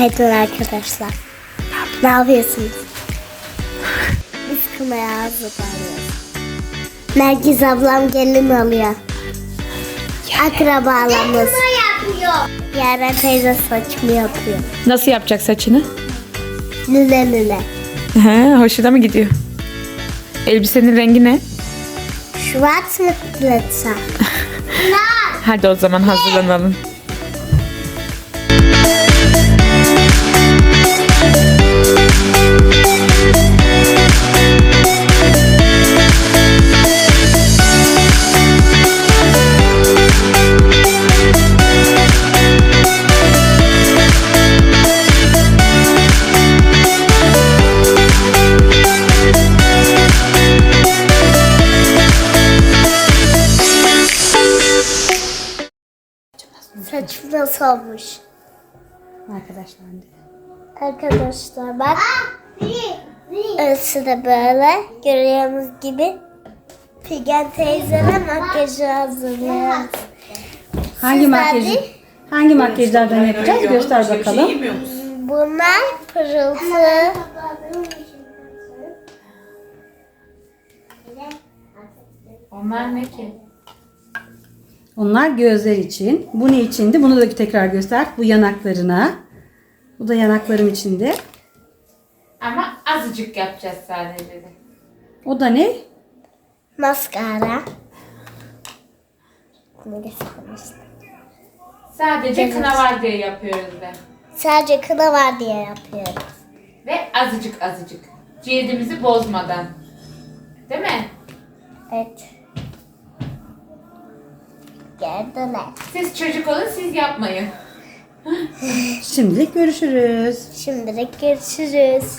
Günaydın arkadaşlar. Ne yapıyorsunuz? Biz kınaya hazırlanıyoruz. Nergiz ablam gelin alıyor. Akrabalarımız. yapıyor. Yaren teyze saçımı yapıyor. Nasıl yapacak saçını? Lüle lüle. He, hoşuna mı gidiyor? Elbisenin rengi ne? Schwarz mit Glitzer. Hadi o zaman hazırlanalım. Olmuş? Arkadaşlar. Arkadaşlar bak. Ölçüsü de böyle. Görüyorsunuz gibi. Figen teyzene makyajı hazırlıyoruz. Hangi de- Hangi makyajlardan yapacağız? Göster bakalım. Bunlar pırıltı. Onlar ne ki? Onlar gözler için. Bu ne içindi? Bunu da tekrar göster. Bu yanaklarına. Bu da yanaklarım içinde. Ama azıcık yapacağız sadece de. O da ne? Maskara. Bunu. Sadece kına var diye yapıyoruz de. Sadece kına var diye yapıyoruz. Ve azıcık azıcık. Cildimizi bozmadan. Değil mi? Evet. Gördüler. Siz çocuk olun siz yapmayın. Şimdilik görüşürüz. Şimdilik görüşürüz.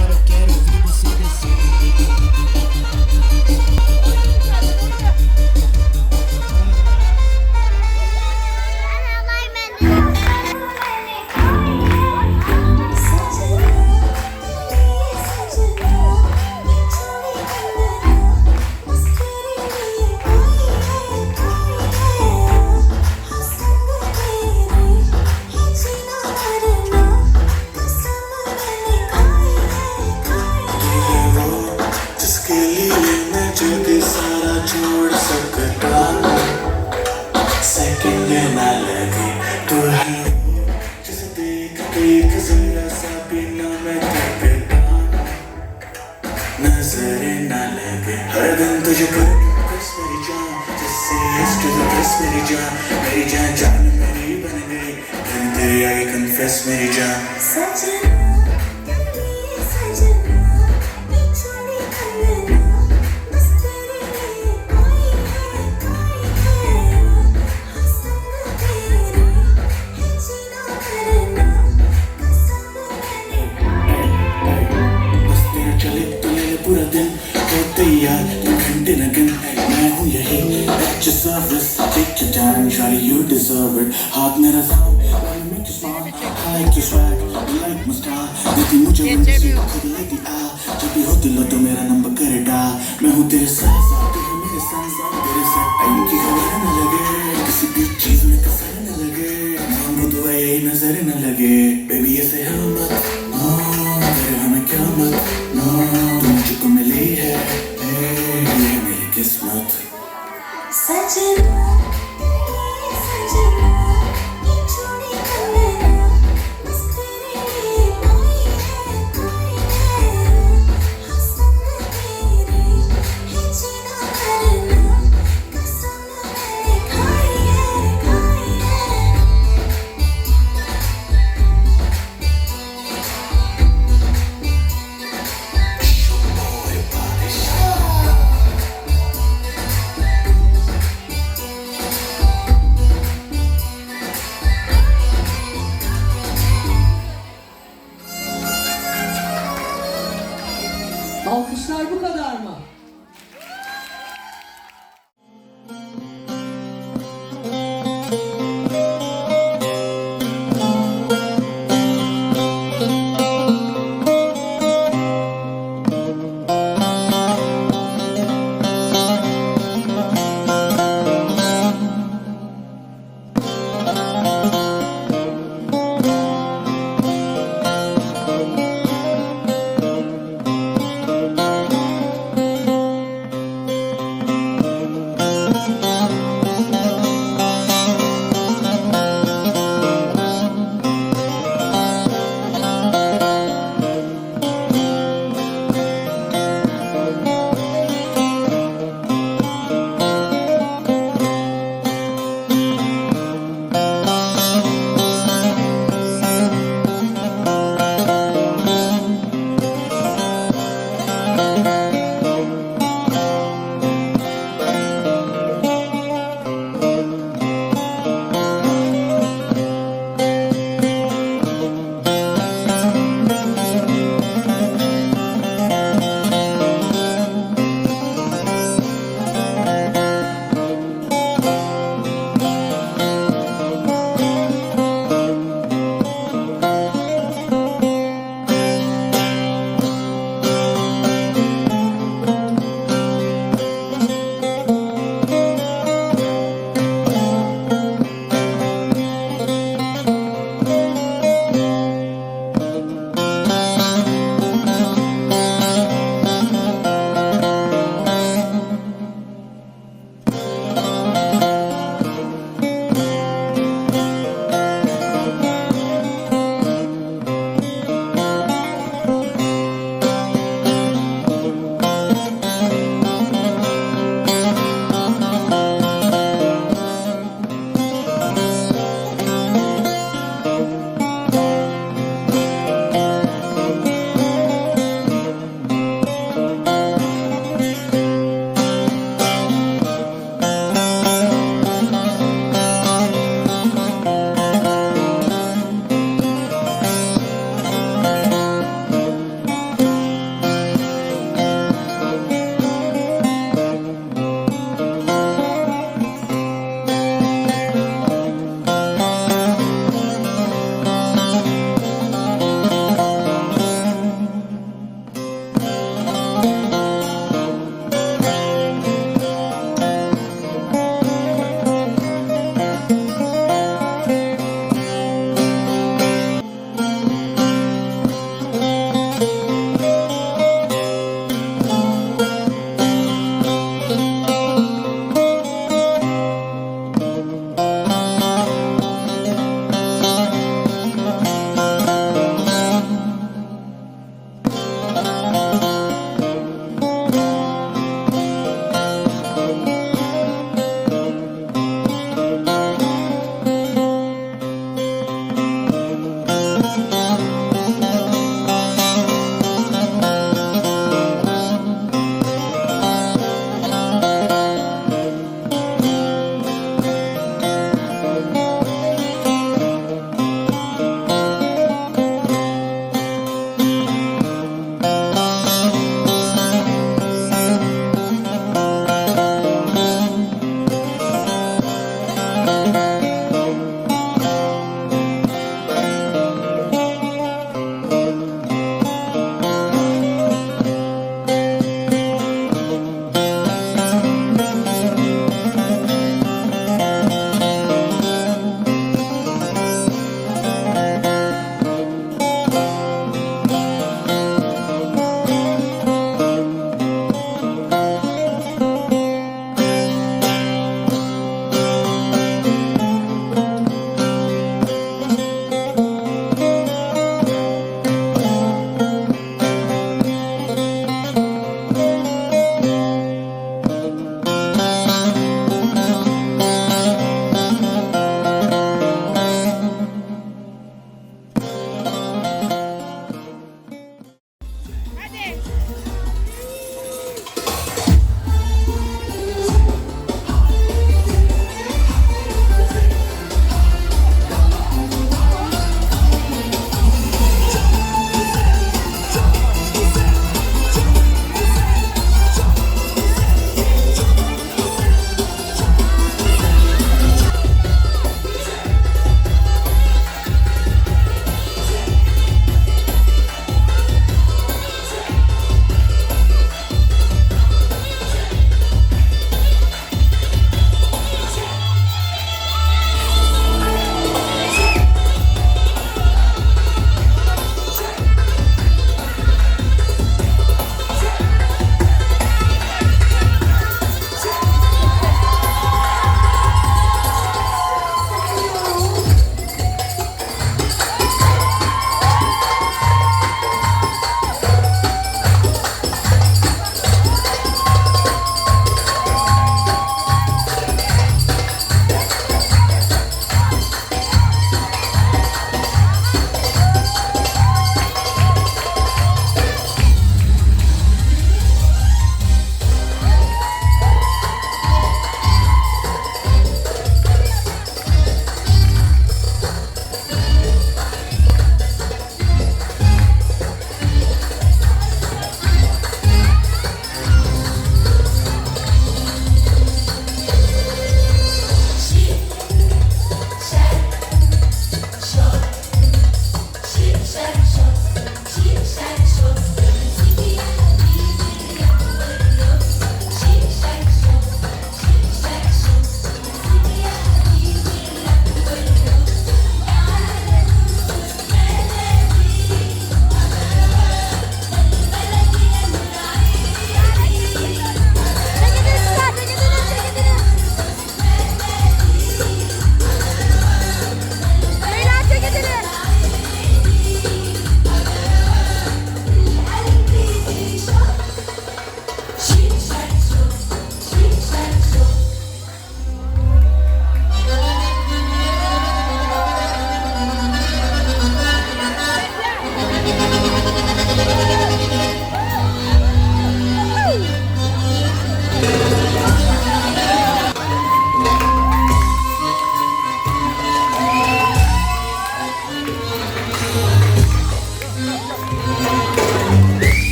जान मेरी जान जान मेरी बन गई दिन तेरे आगे confess मेरी जान बस से खुद लेती आ जब भी हो दिलो तो मेरा नंबर करे डाल मैं हूँ तेरे साथ साथ मेरे साथ साथ तेरे साथ. टाइम की खबर न लगे किसी भी चीज़ में कसर न लगे. मांगू दुआ ये नज़र न लगे. बेबी ऐसे हम मत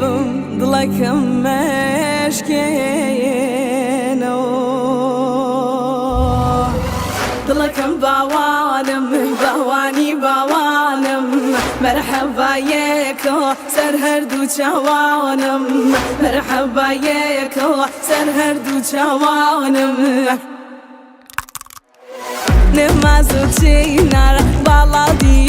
بم دڵەکەم مشکێنەوە دڵەکەم باوانم باوانی باوانم مەرحەبایەکە سەر هەردوو چاوانم مەرحەبایەکە سەر هەردوو چاوانم نێمازوچی نارە باڵادی